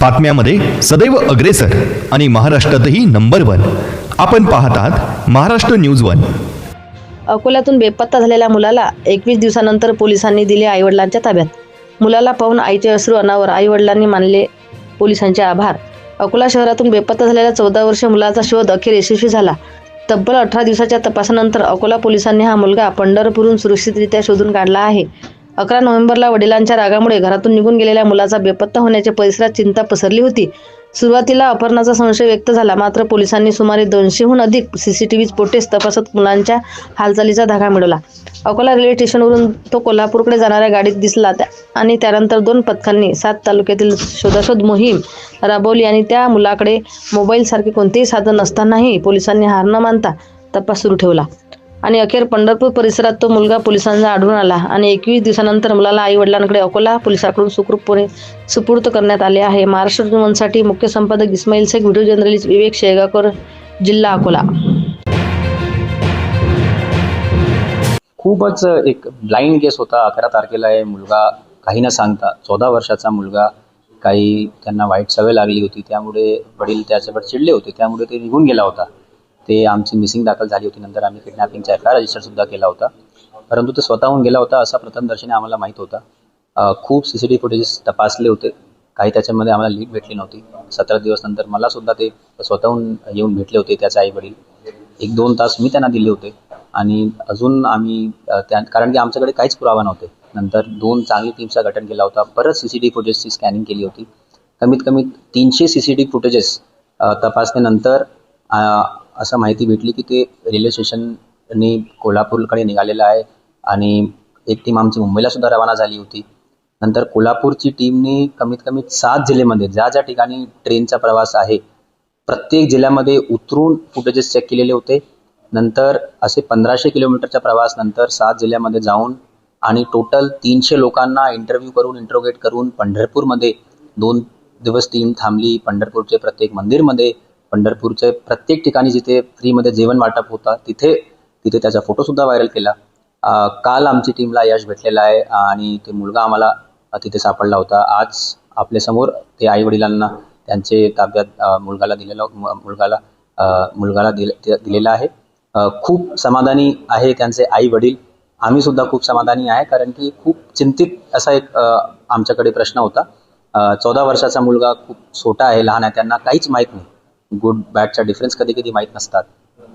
बातम्यामध्ये सदैव अग्रेसर आणि महाराष्ट्रातही नंबर वन आपण पाहत आहात महाराष्ट्र न्यूज वन अकोल्यातून बेपत्ता झालेल्या मुलाला एकवीस दिवसानंतर पोलिसांनी दिले आईवडिलांच्या ताब्यात. मुलाला पाहून आईचे अश्रू अनावर आईवडिलांनी मानले पोलिसांचे आभार. अकोला शहरातून बेपत्ता झालेल्या चौदा वर्ष मुलाचा शोध अखेर यशस्वी झाला. तब्बल अठरा दिवसाच्या तपासानंतर अकोला पोलिसांनी हा मुलगा पंढरपूरहून सुरक्षितरित्या शोधून काढला आहे. अकरा नोव्हेंबरला वडिलांच्या रागामुळे घरातून निघून गेलेल्या मुलाचा बेपत्ता होण्याच्या परिसरात चिंता पसरली होती. सुरुवातीला अपहरणाचा संशय व्यक्त झाला. मात्र पोलिसांनी सुमारे दोनशेहून अधिक सीसीटीव्ही फुटेज तपासत मुलांच्या हालचालीचा धागा मिळवला. अकोला रेल्वे स्टेशनवरून तो कोल्हापूरकडे जाणाऱ्या गाडीत दिसला त्या- आणि त्यानंतर दोन पथकांनी सात तालुक्यातील शोधाशोध मोहीम राबवली आणि त्या मुलाकडे मोबाईलसारखे कोणतेही साधन नसतानाही पोलिसांनी हार न मानता तपास सुरू ठेवला. आणि अखेर पंढरपूर परिसरात तो मुलगा पोलिसांना आढळून आला आणि एकवीस दिवसानंतर मुलाला आई वडिलांकडे अकोला पोलिसांकडून सुखरूपपणे सुपूर्त करण्यात आले आहे. महाराष्ट्र जीवनसाठी मुख्य संपादक इस्माईल शेख व्हिडिओ जर्नलिस्ट विवेक शेगावकर जिल्हा अकोला. खूपच एक ब्लाइंड केस होता. अकरा तारखेला हे मुलगा काही न सांगता चौदा वर्षाचा मुलगा काही त्यांना वाईट सवय लागली होती त्यामुळे वडील त्याच्यावर चिडले होते त्यामुळे ते निघून गेला होता. ते आमची मिसिंग दाखल झाली होती. नंतर आम्ही किडनॅपिंगचा एफ आय रजिस्टर सुद्धा केला होता. परंतु तो स्वतःहून गेला होता असा प्रथमदर्शनी आम्हाला माहीत होता. खूप सी सी टी फुटेजेस तपासले होते. काही त्याच्यामध्ये आम्हाला लीड भेटली नव्हती. सतरा दिवस नंतर मला सुद्धा ते स्वतःहून येऊन भेटले होते त्याचे आई वडील. एक दोन तास मी त्यांना दिले होते. आणि अजून आम्ही त्या कारण की आमच्याकडे काहीच पुरावा नव्हते. नंतर दोन चांगली टीमचा गठन केला होता. परत सी सी टी फुटेजची स्कॅनिंग केली होती. कमीत कमी तीनशे सी सी टी फुटेजेस तपासणीनंतर असं माहिती भेटली की ते रेल्वे स्टेशनने कोल्हापूरकडे निघालेलं आहे आणि एक टीम आमची मुंबईला सुद्धा रवाना झाली होती. नंतर कोल्हापूरची टीमने कमीत कमी सात जिल्ह्यामध्ये ज्या ज्या ठिकाणी ट्रेनचा प्रवास आहे प्रत्येक जिल्ह्यामध्ये उतरून फुटेजेस चेक केलेले होते. नंतर असे पंधराशे किलोमीटरचा प्रवास नंतर सात जिल्ह्यामध्ये जाऊन आणि टोटल तीनशे लोकांना इंटरव्ह्यू करून इंट्रोगेट करून पंढरपूरमध्ये दोन दिवस टीम थांबली. पंढरपूरचे प्रत्येक मंदिरमध्ये पंढरपूरचे प्रत्येक ठिकाणी जिथे फ्रीमध्ये जेवण वाटप होता तिथे तिथे त्याचा फोटोसुद्धा व्हायरल केला. काल आमची टीमला यश भेटलेलं आहे आणि ते मुलगा आम्हाला तिथे सापडला होता. आज आपल्यासमोर ते आई वडिलांना त्यांचे ताब्यात मुलगाला दिलेला मुलगाला मुलगाला दिल दिलेला आहे. खूप समाधानी आहे त्यांचे आई वडील आम्ही सुद्धा खूप समाधानी आहे कारण की खूप चिंतित असा एक आमच्याकडे प्रश्न होता. चौदा वर्षाचा मुलगा खूप छोटा आहे लहान आहे त्यांना काहीच माहीत नाही. गुड बॅडचा डिफरन्स कधी कधी माहीत नसतात.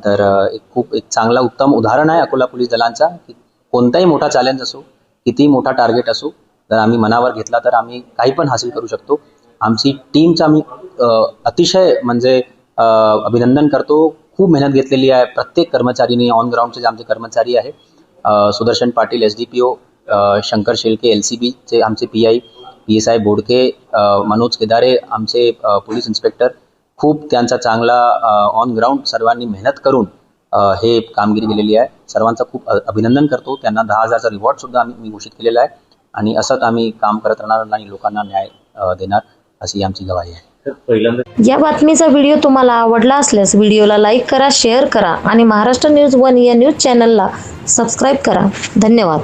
तर एक खूप एक चांगला उत्तम उदाहरण आहे अकोला पोलीस दलांचा की कोणताही मोठा चॅलेंज असो कितीही मोठा टार्गेट असो जर आम्ही मनावर घेतला तर आम्ही काही पण हासिल करू शकतो. आमची टीमचा आम्ही अतिशय म्हणजे अभिनंदन करतो. खूप मेहनत घेतलेली आहे प्रत्येक कर्मचारीने ऑन ग्राउंडचे जे आमचे कर्मचारी आहे Sudarshan Patil S D P O Shankar Shelke L C बीचे आमचे P I P S I Bodke Manoj Kedare आमचे पोलीस इन्स्पेक्टर खूप त्यांचा चांगला ऑन ग्राउंड सर्वांनी मेहनत करून हे कामगिरी दिलेली आहे. सर्वांचा खूप अभिनंदन करतो. त्यांना दहा हजारचा रिवॉर्ड सुद्धा आम्ही मी घोषित केलेला आहे. आणि असंच आम्ही काम करत राहणार आणि लोकांना न्याय देणार अशी आमची गवाही आहे. या बातमीचा व्हिडिओ तुम्हाला आवडला असल्यास व्हिडिओला लाईक करा शेअर करा आणि महाराष्ट्र न्यूज वन या न्यूज चॅनलला सबस्क्राईब करा. धन्यवाद.